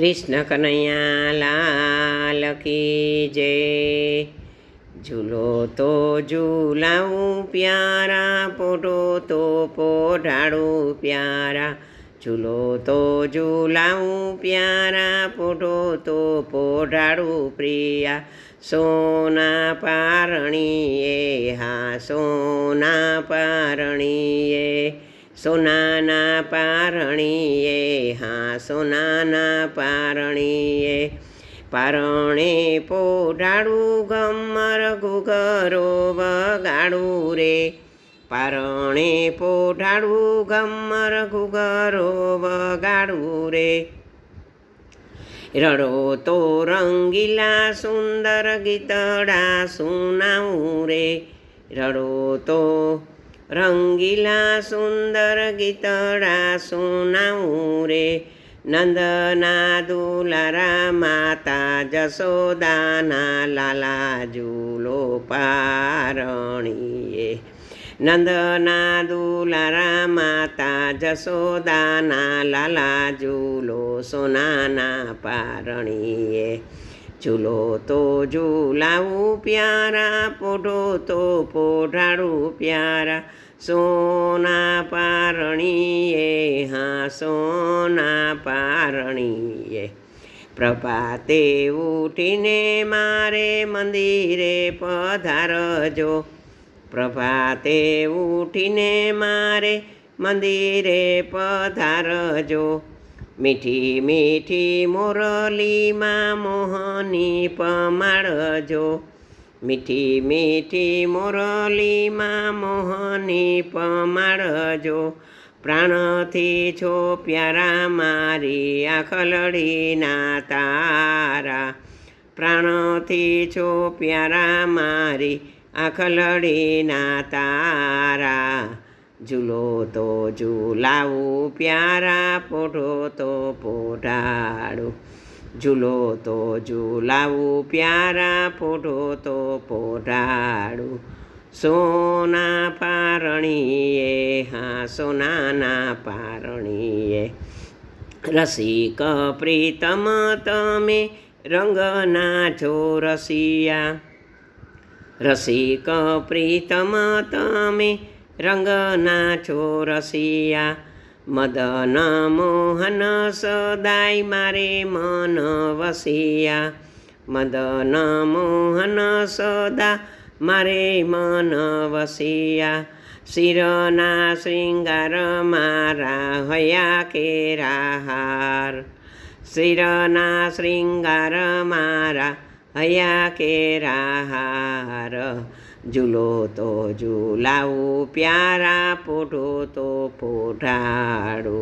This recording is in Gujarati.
કૃષ્ણ કનૈયા લાલ કી જય. ઝૂલો તો ઝૂલાવું પ્યારા, પોઢો તો પોઢાડું પ્યારા. ઝૂલો તો ઝૂલાવું પ્યારા, પોઢો તો પોઢાડું પ્રિયા. સોના પારણીએ, હા, સોના પારણીએ. સોનાના પારણીએ, હા, સોનાના પારણીએ. પારણે પોઢાડું ગમર ઘુઘરો વગાડું રે. પારણે પોઢાડું ગમર ઘુઘરો વગાડું રે. રડો તો રંગીલા સુંદર ગીતડા સુનાવું રે. રડો તો રંગીલા સુંદર ગીતડા સુનાવું રે નંદના દુલારા માતા જશોદાના લાલા ઝૂલો પારણીએ નંદના દુલારા માતા જશોદાના લાલા ઝૂલો સોનાના પારણીએ ઝૂલો તો ઝૂલાવું પ્યારા, પોઢો તો પોઢાડું પ્યારા. સોના પારણીએ, હા, સોના પારણીએ. પ્રભાતે ઉઠીને મારે મંદિરે પધારજો પ્રભાતે ઉઠીને મારે મંદિરે પધારજો મીઠી મીઠી મોરલીમાં મોહની પમાડજો મીઠી મીઠી મોરલીમાં મોહની પમાડજો પ્રાણથી છો પ્યારા મારી આખલડીના તારા. પ્રાણથી છો પ્યારા મારી આખલડીના તારા. ઝૂલો તો ઝૂલાવું, પ્યારા પોઢો તો પોઢાડું. ઝૂલો તો ઝૂલાવું, પ્યારા પોઢો તો પોઢાડું. સોના પારણીએ, હા, સોનાના પારણીએ. રસિક પ્રીતમ તમે રંગના છો રસિયા રસિક પ્રીતમ તમે રંગના છો રસિયા મદન મોહન સદાય મારે મન વસિયા મદન મોહન સદા મારે મન વસિયા શિરના શૃંગાર મારા હયા કેરા હાર શિરના શૃંગાર મારા હયા કેરા હાર ઝૂલો તો ઝૂલાવું પ્યારા પોઢો તો પોઢાડું.